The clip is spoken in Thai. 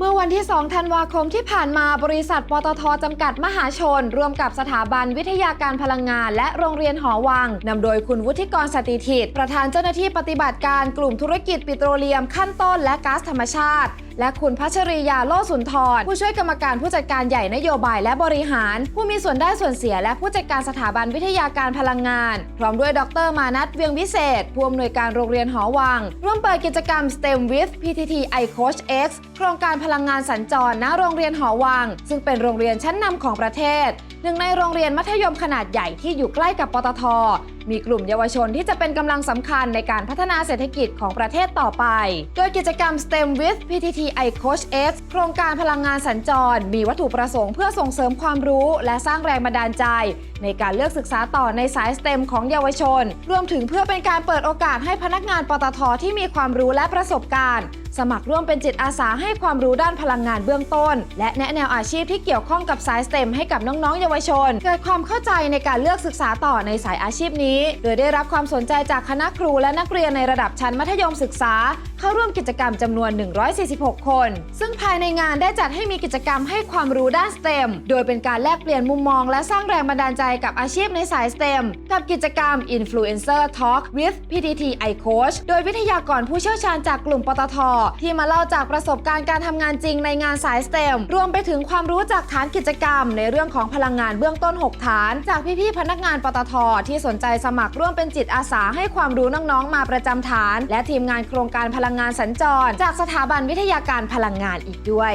เมื่อ วันที่ 2 ธันวาคมที่ผ่านมาบริษัท ปตทจำกัดมหาชน ร่วมกับสถาบันวิทยาการพลังงาน และโรงเรียนหอวังนำโดยคุณวุฒิกรสติถิตประธานเจ้าหน้าที่ปฏิบัติการกลุ่มธุรกิจปิโตรเลียมขั้นต้นและก๊าซธรรมชาติและคุณพัชริยาโลสุนทร ผู้ช่วยกรรมการผู้จัดการใหญ่นโยบายและบริหาร ผู้มีส่วนได้ส่วนเสีย และผู้จัดการสถาบันวิทยาการพลังงาน พร้อมด้วยดรมานัทเวียงวิเศษ ผู้อำนวยการโรงเรียนหอวัง ร่วมเปิดกิจกรรม STEM with PTT i Coach X โครงการพลังงานงานสัญจรณโรงเรียนหอวัง ซึ่งเป็นโรงเรียนชั้นนำของประเทศ หนึ่งในโรงเรียนมัธยมขนาดใหญ่ที่อยู่ใกล้กับปตท มีกลุ่มเยาวชนที่จะเป็นกำลังสำคัญในการพัฒนาเศรษฐกิจของประเทศต่อไป โดยกิจกรรม STEM with PTT i Coach X โครงการพลังงานสัญจร มีวัตถุประสงค์เพื่อส่งเสริมความรู้ และสร้างแรงบันดาลใจ ในการเลือกศึกษาต่อในสาย STEM ของเยาวชน รวมถึงเพื่อเป็นการเปิดโอกาสให้พนักงานปตทที่มีความรู้และประสบการณ์ สมัครร่วมเป็นจิตอาสาให้ความรู้ด้านพลังงานเบื้องต้น และแนะแนวอาชีพที่เกี่ยวข้องกับสาย STEM ให้กับน้องๆ เยาวชน เกิดความเข้าใจในการเลือกศึกษาต่อในสายอาชีพนี้ โดยได้รับความสนใจจากคณะครูและนักเรียนในระดับชั้นมัธยมศึกษา เข้าร่วมกิจกรรมจำนวน 146 คน ซึ่งภายในงานได้จัดให้มีกิจกรรมให้ความรู้ด้าน STEM โดยเป็นการแลกเปลี่ยนมุมมองและสร้างแรงบันดาลใจกับอาชีพในสาย STEM กับกิจกรรม Influencer Talk with PTT i Coach โดยวิทยากรผู้เชี่ยวชาญจากกลุ่มปตทที่มาเล่าจากประสบการณ์การทำงานจริงในงานสายสเต็มรวมไปถึงความรู้จากฐานกิจกรรม ในเรื่องของพลังงานเบื้องต้น 6 ฐาน จากพี่ๆพนักงานปตท ที่สนใจสมัครร่วมเป็นจิตอาสาให้ความรู้น้องๆ มาประจำฐาน และทีมงานโครงการพลังงานสัญจร จากสถาบันวิทยาการพลังงานอีกด้วย